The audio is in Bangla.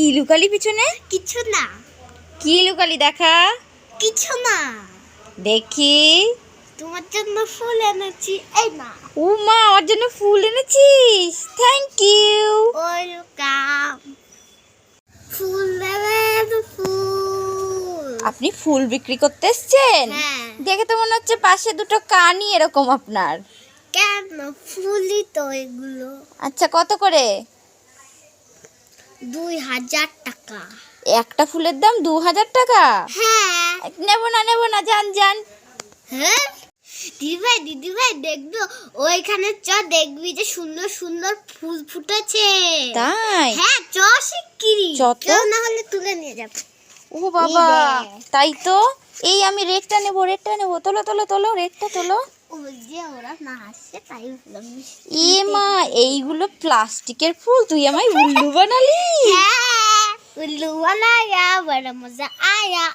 কি লুকালি পিছনে? কিছু না। কি লুকালি দেখা? কিছু না। দেখি। তোমার জন্য ফুল এনেছি এই না ও মা ওর জন্য ফুল এনেছিস? Thank you welcome. ফুল নেবেন ফুল। আপনি ফুল বিক্রি করতে এসছেন? হ্যাঁ। দেখে তো মনে হচ্ছে পাশে দুটো কানই এরকম আপনার। কেন ফুলই তো এগুলো? আচ্ছা কত করে? দুই হাজার টাকা। একটা ফুলের দাম দু হাজার টাকা? হ্যাঁ। নেব না নেব না যান যান। হ্যাঁ? দিদিভাই দিদিভাই দেখব ওইখানে চ দেখবি যে সুন্দর সুন্দর ফুল ফুটেছে। তাই? হ্যাঁ চ শিগগিরি। চ না হলে তুলে নিয়ে যাব। ও বাবা তাই তো? এই আমি রেডটা নেব রেটটা নেব। তোলো তোলো তোলো রেডটা তোলো। এ মা এইগুলো প্লাস্টিকের ফুল তুই আমায় উল্লু বানালি? উল্লু বানায়া বড় আয়া।